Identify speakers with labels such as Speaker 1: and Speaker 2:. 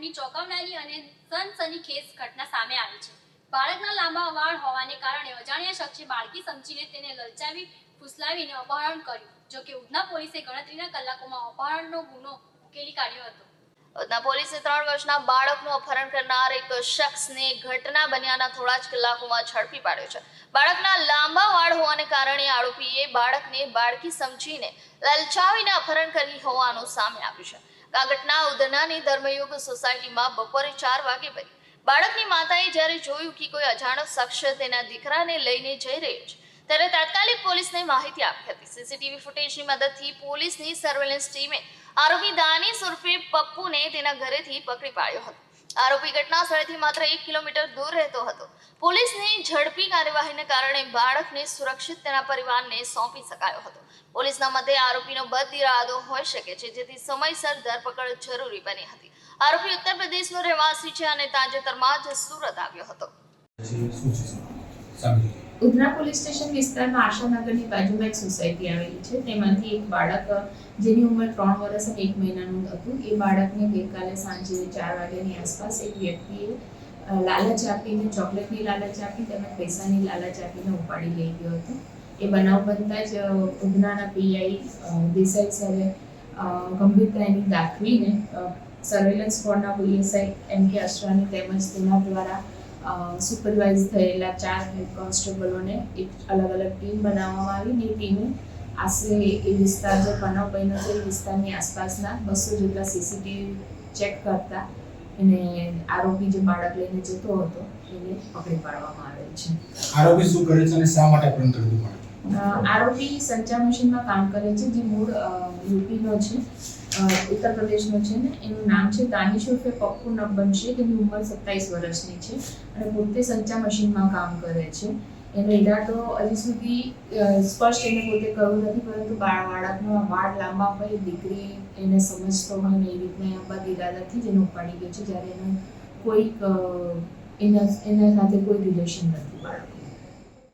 Speaker 1: અપહરણની ચોંકાવનારી અને સનસનીખેજ ઘટના સામે આવી છે. બાળકના લાંબા વાળ હોવાને કારણે અજાણ્યા શખ્સે બાળકી સમજીને તેને લલચાવી, ફૂસલાવીને અપહરણ કર્યું જોકે ઉધના પોલીસે ગણતરીના કલાકોમાં અપહરણનો ગુનો ઉકેલી કાઢ્યો હતો.
Speaker 2: ઉધના પોલીસે ત્રણ વર્ષના બાળકનું અપહરણ કરનાર એક શખ્સને ઘટના બન્યાના થોડા જ કલાકોમાં ઝડપી પાડ્યો છે. બાળકના લાંબા વાળ હોવાને કારણે આરોપીએ બાળકને બાળકી સમજીને લલચાવીને અપહરણ કરી હોવાનું સામે આવ્યું છે. આ ઘટના ઉધનાની ધર્મયુગ સોસાયટીમાં બપોરે ચાર વાગે બની. બાળકની માતાએ જ્યારે જોયું કે કોઈ અજાણ્યો શખ્સ તેના દીકરાને લઈને જઈ રહ્યો છે, ત્યારે તાત્કાલિક પોલીસને માહિતી આપી હતી. સીસીટીવી ફૂટેજની મદદથી પોલીસની સર્વેલન્સ ટીમે આરોપી દાની ઉર્ફે પપ્પુને તેના ઘરેથી પકડી પાડ્યો હતો. આરોપી ઘટના સ્થળેથી માત્ર એક કિલોમીટર દૂર રહેતો હતો. પોલીસની ઝડપી કાર્યવાહીને કારણે બાળકને સુરક્ષિત તેના પરિવારને સોંપી શકાયો હતો. પોલીસના મતે આરોપીનો બદ ઇરાદો હોઈ શકે છે, જેથી સમયસર ધરપકડ જરૂરી બની હતી. આરોપી ઉત્તર પ્રદેશનો રહેવાસી છે અને તાજેતરમાં જ સુરત આવ્યો હતો.
Speaker 3: ઉધના પોલીસ સ્ટેશન વિસ્તારમાં આશાનગરની બાજુમાં એક સોસાયટી આવેલી છે. તેમાંથી એક બાળક, જેની ઉંમર ત્રણ વર્ષ અને એક મહિનાનું હતું. એ બાળકને ગઈકાલે સાંજે ચાર વાગ્યાની આસપાસ એક વ્યક્તિએ લાલચ આપીને, ચોકલેટની લાલચ આપી તેમજ પૈસાની લાલચ આપીને ઉપાડી લઈ ગયો હતો. એ બનાવ બનતા જ ઉધનાના પીઆઈ દેસાઈ સરે ગંભીરતા એની દાખવીને સર્વેલન્સ સ્કોડના પીએસઆઈ એમ કે અશ્વાની તેમજ તેના દ્વારા સુપરવાઇઝ થયેલા ચાર હેડ કોન્સ્ટેબલોને એક અલગ અલગ ટીમ બનાવવામાં આવી ને ટીમે આશરે એ વિસ્તાર જે બનાવ બન્યો છે એ વિસ્તારની આસપાસના બસો જેટલા સીસીટીવી ચેક કરતા અને આરોપી જે બાળક લઈને જતો હતો એને પકડી પાડવામાં આવેલ છે.
Speaker 4: આરોપી શું કરે છે અને શા માટે અપહરણ કરવું
Speaker 3: અ, આરોપી સંચા મશીનમાં કામ કરે છે, જે મૂળ યુપીનો છે ઉત્તર પ્રદેશનો છે ને, એનું નામ છે દાનિશ ઉર્ફે પપ્પુ નબ્બન છે તેની ઉંમર સત્તાવીસ વર્ષની છે અને પોતે સંચા મશીનમાં કામ કરે છે. એનો ઈરાદો હજી સુધી સ્પષ્ટ એને પોતે કરવું નથી, પરંતુ બાળ, બાળકનો વાળ લાંબા હોય, દીકરી એને સમજતો હોય ને એ રીતના આ બધા ઈરાદાથી જ એને ઉપાડી ગયો છે, જ્યારે એનું કોઈક એના એના સાથે કોઈ રિલેશન નથી બાળકનું.